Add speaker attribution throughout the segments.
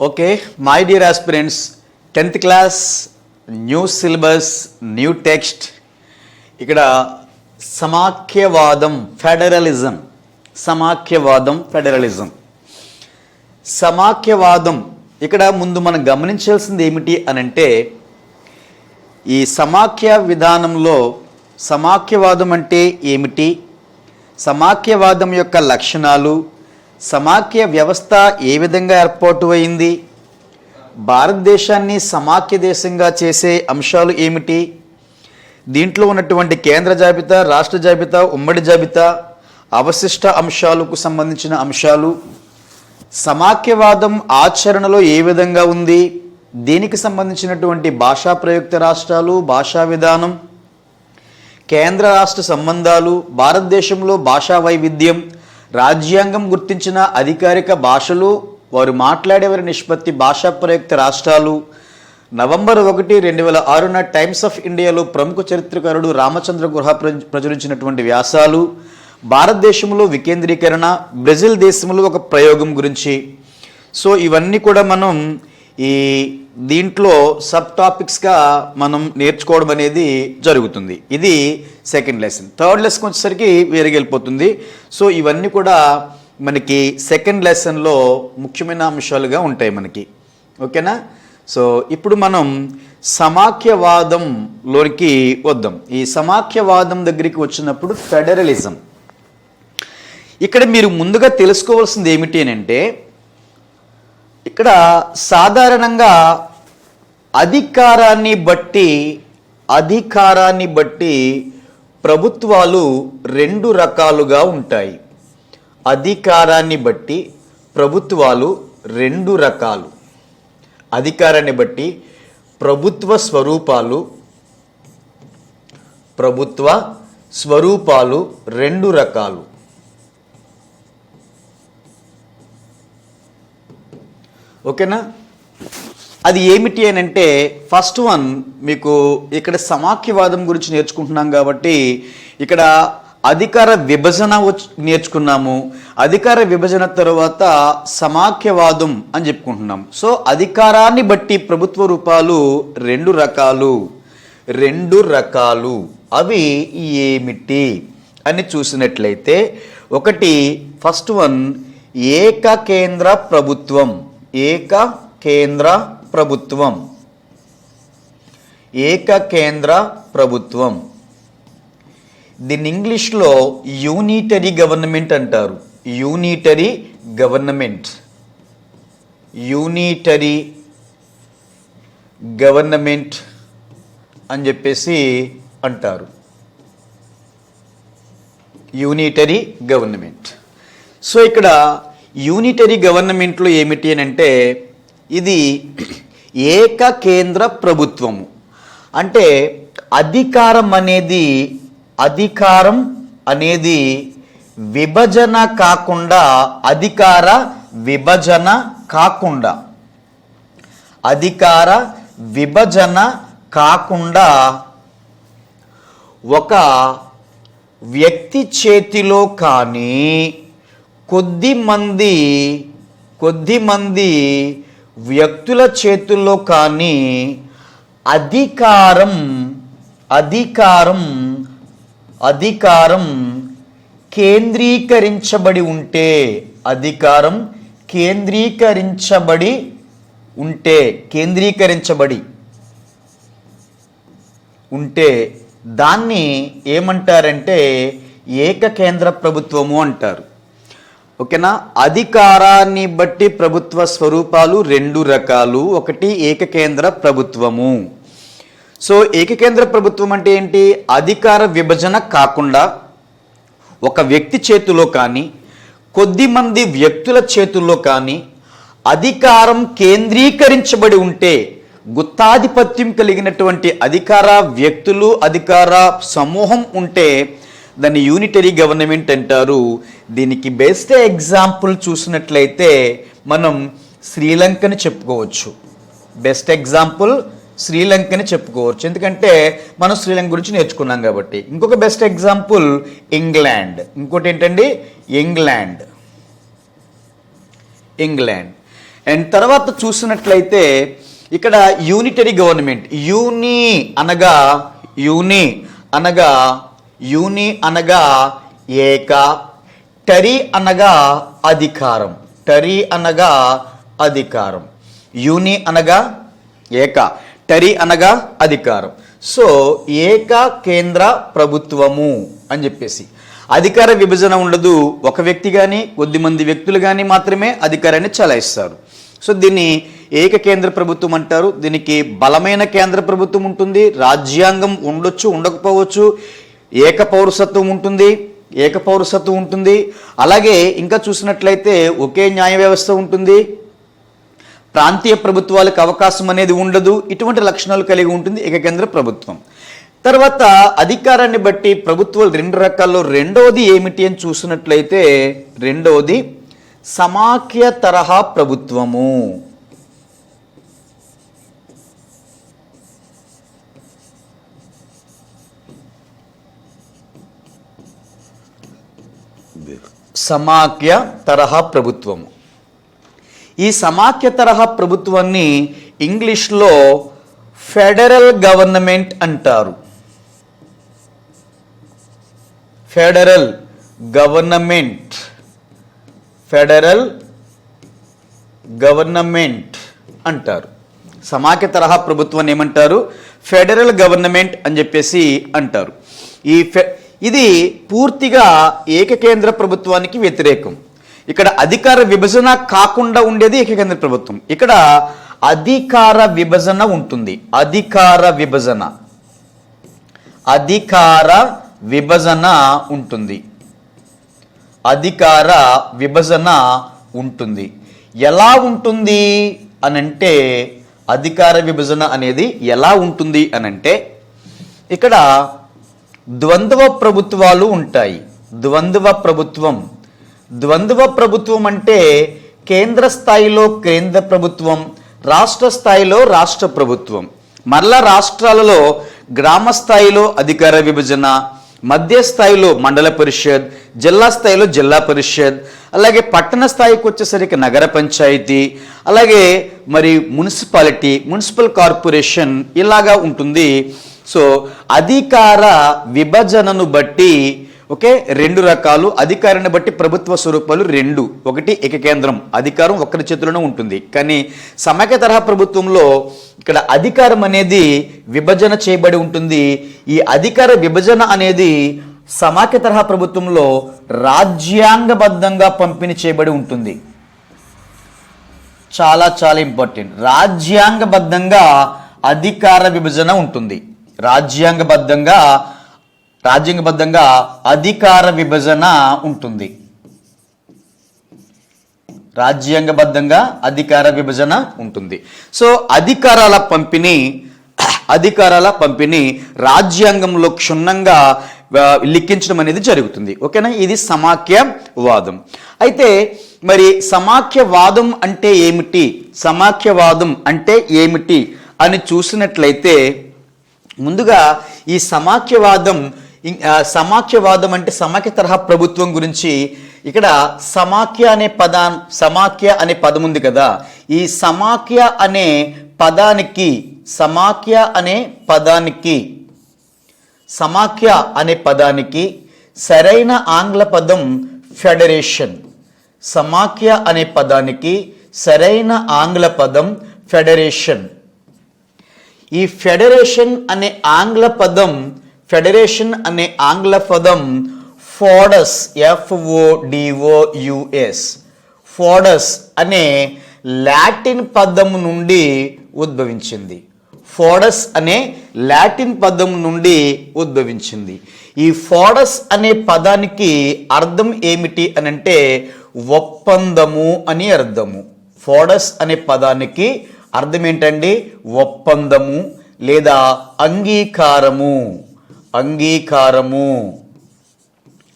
Speaker 1: Okay my dear aspirants tenth class new syllabus new text ఇక్కడ సమాఖ్యవాదం federalism సమాఖ్యవాదం federalism సమాఖ్యవాదం ఇక్కడ ముందు మనం గమనించాల్సింది ఏమిటి అని అంటే ఈ సమాఖ్య విధానంలో సమాఖ్యవాదం అంటే ఏమిటి? సమాఖ్యవాదం యొక్క లక్షణాలు సమాఖ్య వ్యవస్థ ఏ విధంగా ఏర్పాటు అయింది? భారతదేశాన్ని సమాఖ్య దేశంగా చేసే అంశాలు ఏమిటి? దీంట్లో ఉన్నటువంటి కేంద్ర జాబితా రాష్ట్ర జాబితా ఉమ్మడి జాబితా అవశిష్ట అంశాలకు సంబంధించిన అంశాలు సమాఖ్యవాదం ఆచరణలో ఏ విధంగా ఉంది? దీనికి సంబంధించినటువంటి భాషా ప్రయుక్త రాష్ట్రాలు భాషా విధానం కేంద్ర రాష్ట్ర సంబంధాలు భారతదేశంలో భాషా వైవిధ్యం రాజ్యాంగం గుర్తించిన అధికారిక భాషలు వారు మాట్లాడేవారి నిష్పత్తి భాషా ప్రయుక్త రాష్ట్రాలు. నవంబర్ ఒకటి రెండు వేల ఆరున టైమ్స్ ఆఫ్ ఇండియాలో ప్రముఖ చరిత్రకారుడు రామచంద్ర గుహ ప్ర- ప్రచురించినటువంటి వ్యాసాలు. భారతదేశంలో వికేంద్రీకరణ బ్రెజిల్ దేశంలో ఒక ప్రయోగం గురించి. సో ఇవన్నీ కూడా మనం ఈ దీంట్లో సబ్ టాపిక్స్గా మనం నేర్చుకోవడం అనేది జరుగుతుంది. ఇది సెకండ్ లెసన్. థర్డ్ లెసన్కి వచ్చేసరికి వేరేగా వెళ్ళిపోతుంది సో ఇవన్నీ కూడా మనకి సెకండ్ లెసన్లో ముఖ్యమైన అంశాలుగా ఉంటాయి మనకి. ఓకేనా? సో ఇప్పుడు మనం సమాఖ్యవాదంలోనికి వద్దాం. ఈ సమాఖ్యవాదం దగ్గరికి వచ్చినప్పుడు ఫెడరలిజం. ఇక్కడ మీరు ముందుగా తెలుసుకోవాల్సింది ఏమిటి అని అంటే ఇక్కడ సాధారణంగా అధికారాన్ని బట్టి అధికారాన్ని బట్టి ప్రభుత్వాలు రెండు రకాలుగా ఉంటాయి. అధికారాన్ని బట్టి ప్రభుత్వాలు రెండు రకాలు. అధికారాన్ని బట్టి ప్రభుత్వ స్వరూపాలు ప్రభుత్వ స్వరూపాలు రెండు రకాలు. ఓకేనా? అది ఏమిటి అని అంటే ఫస్ట్ వన్ మీకు ఇక్కడ సమాఖ్యవాదం గురించి నేర్చుకుంటున్నాం కాబట్టి ఇక్కడ అధికార విభజన నేర్చుకున్నాము. అధికార విభజన తర్వాత సమాఖ్యవాదం అని చెప్పుకుంటున్నాం. సో అధికారాన్ని బట్టి ప్రభుత్వ రూపాలు రెండు రకాలు. రెండు రకాలు. అవి ఏమిటి అని చూసినట్లయితే ఒకటి ఫస్ట్ వన్ ఏక కేంద్ర ప్రభుత్వం. ఏక కేంద్ర ప్రభుత్వం. ఏక కేంద్ర ప్రభుత్వం. దీన్ని ఇంగ్లీష్లో యూనిటరీ గవర్నమెంట్ అంటారు. Unitary government. యూనిటరీ గవర్నమెంట్ అని చెప్పేసి అంటారు. Unitary government. సో ఇక్కడ యూనిటరీ గవర్నమెంట్లో ఏమిటి అని అంటే ఇది ఏక కేంద్ర ప్రభుత్వము. అంటే అధికారం అనేది అధికారం అనేది విభజన కాకుండా అధికార విభజన కాకుండా అధికార విభజన కాకుండా ఒక వ్యక్తి చేతిలో కానీ కొద్ది మంది వ్యక్తుల చేతుల్లో కానీ అధికారం అధికారం అధికారం కేంద్రీకరించబడి ఉంటే అధికారం కేంద్రీకరించబడి ఉంటే కేంద్రీకరించబడి ఉంటే దాన్ని ఏమంటారంటే ఏకకేంద్ర ప్రభుత్వము అంటారు. ఓకేనా? అధికారాన్ని బట్టి ప్రభుత్వ స్వరూపాలు రెండు రకాలు. ఒకటి ఏకకేంద్ర ప్రభుత్వము. సో ఏకకేంద్ర ప్రభుత్వం అంటే ఏంటి? అధికార విభజన కాకుండా ఒక వ్యక్తి చేతిలో కానీ కొద్ది మంది వ్యక్తుల చేతుల్లో కానీ అధికారం కేంద్రీకరించబడి ఉంటే గుత్తాధిపత్యం కలిగినటువంటి అధికార వ్యక్తులు అధికార సమూహం ఉంటే దాన్ని యూనిటరీ గవర్నమెంట్ అంటారు. దీనికి బెస్ట్ ఎగ్జాంపుల్ చూసినట్లయితే మనం శ్రీలంకని చెప్పుకోవచ్చు. బెస్ట్ ఎగ్జాంపుల్ శ్రీలంకని చెప్పుకోవచ్చు. ఎందుకంటే మనం శ్రీలంక గురించి నేర్చుకున్నాం కాబట్టి. ఇంకొక బెస్ట్ ఎగ్జాంపుల్ ఇంగ్లాండ్ ఇంకోటి ఏంటండి? ఇంగ్లాండ్ ఇంగ్లాండ్ అండ్ తర్వాత చూసినట్లయితే ఇక్కడ యూనిటరీ గవర్నమెంట్ యూని అనగా యూని అనగా యూని అనగా ఏక టరి అనగా అధికారం. టరి అనగా అధికారం. యూని అనగా ఏక టరి అనగా అధికారం. సో ఏక కేంద్ర ప్రభుత్వము అని చెప్పేసి. అధికార విభజన ఉండదు. ఒక వ్యక్తి కానీ కొద్దిమంది వ్యక్తులు కానీ మాత్రమే అధికారాన్ని చలాయిస్తారు. సో దీన్ని ఏక కేంద్ర ప్రభుత్వం అంటారు. దీనికి బలమైన కేంద్ర ప్రభుత్వం ఉంటుంది. రాజ్యాంగం ఉండొచ్చు ఉండకపోవచ్చు. ఏకపౌరసత్వం ఉంటుంది ఏకపౌరసత్వం ఉంటుంది. అలాగే ఇంకా చూసినట్లయితే ఒకే న్యాయ వ్యవస్థ ఉంటుంది. ప్రాంతీయ ప్రభుత్వాలకు అవకాశం అనేది ఉండదు. ఇటువంటి లక్షణాలు కలిగి ఉంటుంది ఏకకేంద్ర ప్రభుత్వం. తర్వాత అధికారాన్ని బట్టి ప్రభుత్వాలు రెండు రకాల్లో. రెండవది ఏమిటి అని చూసినట్లయితే రెండవది సమాఖ్య తరహా ప్రభుత్వము. సమాఖ్య తరహా ప్రభుత్వము. ఈ సమాఖ్య తరహా ప్రభుత్వాన్ని ఇంగ్లీష్లో ఫెడరల్ గవర్నమెంట్ అంటారు. Federal government. ఫెడరల్ గవర్నమెంట్ అంటారు. సమాఖ్య తరహా ప్రభుత్వాన్ని ఏమంటారు? ఫెడరల్ గవర్నమెంట్ అని చెప్పేసి అంటారు. ఈ ఫె ఇది పూర్తిగా ఏకకేంద్ర ప్రభుత్వానికి వ్యతిరేకం. ఇక్కడ అధికార విభజన కాకుండా ఉండేది ఏకకేంద్ర ప్రభుత్వం. ఇక్కడ అధికార విభజన ఉంటుంది. అధికార విభజన. అధికార విభజన ఉంటుంది. అధికార విభజన ఉంటుంది. ఎలా ఉంటుంది అనంటే అధికార విభజన అనేది ఎలా ఉంటుంది అనంటే ఇక్కడ ద్వంద్వ ప్రభుత్వాలు ఉంటాయి. ద్వంద్వ ప్రభుత్వం. ద్వంద్వ ప్రభుత్వం అంటే కేంద్ర స్థాయిలో కేంద్ర ప్రభుత్వం రాష్ట్ర స్థాయిలో రాష్ట్ర ప్రభుత్వం. మరలా రాష్ట్రాలలో గ్రామ స్థాయిలో అధికార విభజన మధ్య స్థాయిలో మండల పరిషత్ జిల్లా స్థాయిలో జిల్లా పరిషత్ అలాగే పట్టణ స్థాయికి వచ్చేసరికి నగర పంచాయతీ అలాగే మరి మున్సిపాలిటీ మున్సిపల్ కార్పొరేషన్ ఇలాగా ఉంటుంది. సో అధికార విభజనను బట్టి ఓకే రెండు రకాలు. అధికారాన్ని బట్టి ప్రభుత్వ స్వరూపాలు రెండు. ఒకటి ఏకకేంద్రం. అధికారం ఒక్కరి చేతిలోనే ఉంటుంది. కానీ సమాఖ్య తరహా ప్రభుత్వంలో ఇక్కడ అధికారం అనేది విభజన చేయబడి ఉంటుంది. ఈ అధికార విభజన అనేది సమాఖ్య తరహా ప్రభుత్వంలో రాజ్యాంగబద్ధంగా పంపిణీ చేయబడి ఉంటుంది. చాలా చాలా ఇంపార్టెంట్. రాజ్యాంగబద్ధంగా అధికార విభజన ఉంటుంది. రాజ్యాంగబద్ధంగా రాజ్యాంగబద్ధంగా అధికార విభజన ఉంటుంది. రాజ్యాంగబద్ధంగా అధికార విభజన ఉంటుంది. సో అధికారాల పంపిణీ అధికారాల పంపిణీ రాజ్యాంగంలో క్షుణ్ణంగా లిఖించడం అనేది జరుగుతుంది. ఓకేనా? ఇది సమాఖ్యవాదం. అయితే మరి సమాఖ్యవాదం అంటే ఏమిటి? సమాఖ్యవాదం అంటే ఏమిటి? అని చూసినట్లయితే ముందుగా ఈ సమాఖ్యవాదం సమాఖ్యవాదం అంటే సమాఖ్య తరహా ప్రభుత్వం గురించి ఇక్కడ సమాఖ్య అనే పదా సమాఖ్య అనే పదం ఉంది కదా. ఈ సమాఖ్య అనే పదానికి సమాఖ్య అనే పదానికి సమాఖ్య అనే పదానికి సరైన ఆంగ్ల పదం ఫెడరేషన్. సమాఖ్య అనే పదానికి సరైన ఆంగ్ల పదం ఫెడరేషన్. ఈ ఫెడరేషన్ అనే ఆంగ్ల పదం ఫెడరేషన్ అనే ఆంగ్ల పదం ఫోడస్ ఎఫ్ఓడిఓయుఎస్ ఫోడస్ అనే లాటిన్ పదం నుండి ఉద్భవించింది. ఫోడస్ అనే లాటిన్ పదం నుండి ఉద్భవించింది. ఈ ఫోడస్ అనే పదానికి అర్థం ఏమిటి అని అంటే ఒప్పందము అని అర్థము. ఫోడస్ అనే పదానికి అర్థం ఏంటండి ఒప్పందము లేదా అంగీకారము. అంగీకారము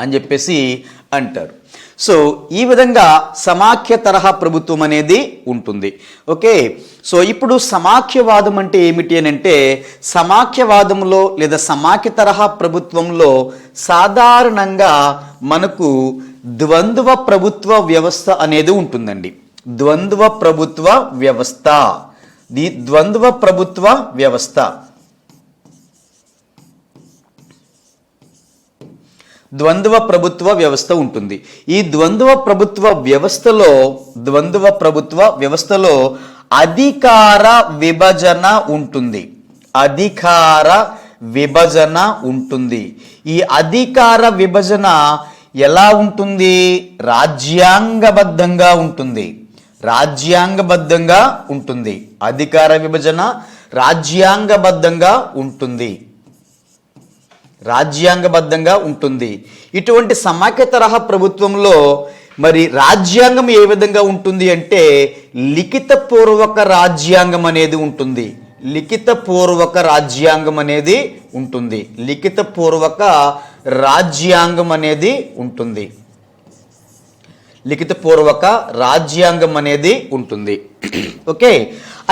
Speaker 1: అని చెప్పేసి అంటారు. సో ఈ విధంగా సమాఖ్య తరహా ప్రభుత్వం అనేది ఉంటుంది. ఓకే? సో ఇప్పుడు సమాఖ్యవాదం అంటే ఏమిటి అని అంటే సమాఖ్యవాదంలో లేదా సమాఖ్య తరహా ప్రభుత్వంలో సాధారణంగా మనకు ద్వంద్వ ప్రభుత్వ వ్యవస్థ అనేది ఉంటుందండి. ద్వంద్వ ప్రభుత్వ వ్యవస్థ. ది ద్వంద్వ ప్రభుత్వ వ్యవస్థ. ద్వంద్వ ప్రభుత్వ వ్యవస్థ ఉంటుంది. ఈ ద్వంద్వ ప్రభుత్వ వ్యవస్థలో ద్వంద్వ ప్రభుత్వ వ్యవస్థలో అధికార విభజన ఉంటుంది. అధికార విభజన ఉంటుంది. ఈ అధికార విభజన ఎలా ఉంటుంది? రాజ్యాంగబద్ధంగా ఉంటుంది. రాజ్యాంగబద్ధంగా ఉంటుంది. అధికార విభజన రాజ్యాంగబద్ధంగా ఉంటుంది. రాజ్యాంగబద్ధంగా ఉంటుంది. ఇటువంటి సమాఖ్య తరహా ప్రభుత్వంలో మరి రాజ్యాంగం ఏ విధంగా ఉంటుంది అంటే లిఖితపూర్వక రాజ్యాంగం అనేది ఉంటుంది. లిఖితపూర్వక రాజ్యాంగం అనేది ఉంటుంది. లిఖితపూర్వక రాజ్యాంగం అనేది ఉంటుంది. లిఖితపూర్వక రాజ్యాంగం అనేది ఉంటుంది. ఓకే?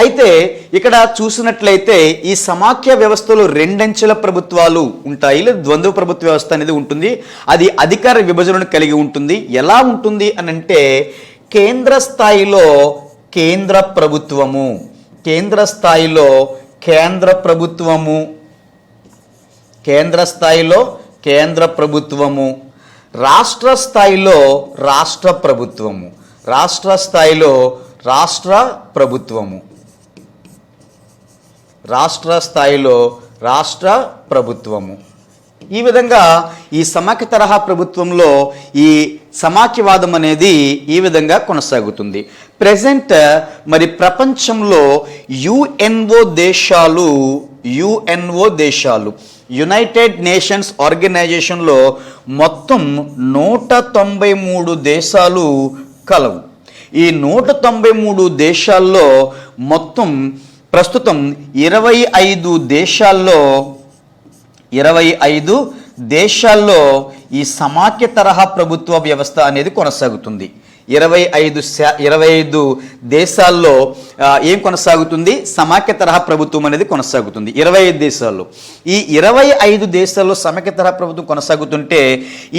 Speaker 1: అయితే ఇక్కడ చూసినట్లయితే ఈ సమాఖ్య వ్యవస్థలో రెండంచెల ప్రభుత్వాలు ఉంటాయి లేదా ద్వంద్వ ప్రభుత్వ వ్యవస్థ అనేది ఉంటుంది. అది అధికార విభజనను కలిగి ఉంటుంది. ఎలా ఉంటుంది అని అంటే కేంద్ర స్థాయిలో కేంద్ర ప్రభుత్వము కేంద్ర స్థాయిలో కేంద్ర ప్రభుత్వము కేంద్ర స్థాయిలో కేంద్ర ప్రభుత్వము. రాష్ట్ర స్థాయిలో రాష్ట్ర ప్రభుత్వము. రాష్ట్ర స్థాయిలో రాష్ట్ర ప్రభుత్వము. రాష్ట్ర స్థాయిలో రాష్ట్ర ప్రభుత్వము. ఈ విధంగా ఈ సమాఖ్య తరహా ప్రభుత్వంలో ఈ సమాఖ్యవాదం అనేది ఈ విధంగా కొనసాగుతుంది. ప్రజెంట్ మరి ప్రపంచంలో యుఎన్ఓ దేశాలు యుఎన్ఓ దేశాలు. యునైటెడ్ నేషన్స్ ఆర్గనైజేషన్లో మొత్తం నూట తొంభై మూడు దేశాలు కలవు. ఈ నూట తొంభై మూడు దేశాల్లో మొత్తం ప్రస్తుతం ఇరవై ఐదు దేశాల్లో ఇరవై ఐదు దేశాల్లో ఈ సమాఖ్య తరహా ప్రభుత్వ వ్యవస్థ అనేది కొనసాగుతుంది. ఇరవై ఐదు శా ఇరవై ఐదు దేశాల్లో ఏం కొనసాగుతుంది? సమాఖ్య తరహా ప్రభుత్వం అనేది కొనసాగుతుంది. ఇరవై ఐదు దేశాల్లో. ఈ ఇరవై ఐదు దేశాల్లో సమాఖ్య తరహా ప్రభుత్వం కొనసాగుతుంటే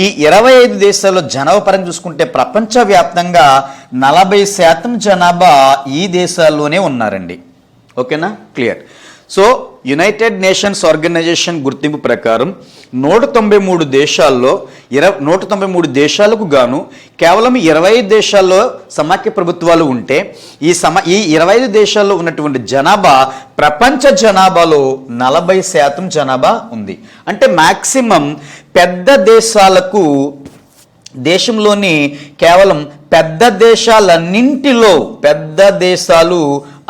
Speaker 1: ఈ ఇరవై ఐదు దేశాల్లో జనాభా పరంగా చూసుకుంటే ప్రపంచవ్యాప్తంగా నలభై శాతం జనాభా ఈ దేశాల్లోనే ఉన్నారండి. ఓకేనా? Clear. So United Nations Organisation గుర్తింపు ప్రకారం నూట తొంభై మూడు దేశాల్లో ఇర నూట తొంభై మూడు దేశాలకు గాను కేవలం ఇరవై ఐదు దేశాల్లో సమాఖ్య ప్రభుత్వాలు ఉంటే ఈ సమ ఈ ఇరవై ఐదు దేశాల్లో ఉన్నటువంటి జనాభా ప్రపంచ జనాభాలో నలభై శాతం జనాభా ఉంది. అంటే మ్యాక్సిమం పెద్ద దేశాలకు దేశంలోని కేవలం పెద్ద దేశాలన్నింటిలో పెద్ద దేశాలు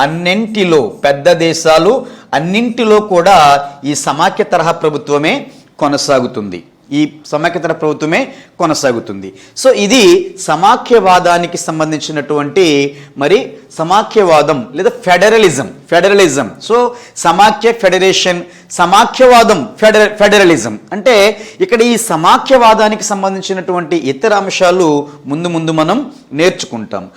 Speaker 1: అన్నింటిలో పెద్ద దేశాలు అన్నింటిలో కూడా ఈ సమాఖ్య తరహా ప్రభుత్వమే కొనసాగుతుంది. ఈ సమాఖ్యతర ప్రభుత్వమే కొనసాగుతుంది. సో ఇది సమాఖ్యవాదానికి సంబంధించినటువంటి మరి సమాఖ్యవాదం లేదా ఫెడరలిజం ఫెడరలిజం. సో సమాఖ్య ఫెడరేషన్ సమాఖ్యవాదం ఫెడర ఫెడరలిజం. అంటే ఇక్కడ ఈ సమాఖ్యవాదానికి సంబంధించినటువంటి ఇతర అంశాలు ముందు ముందు మనం నేర్చుకుంటాం.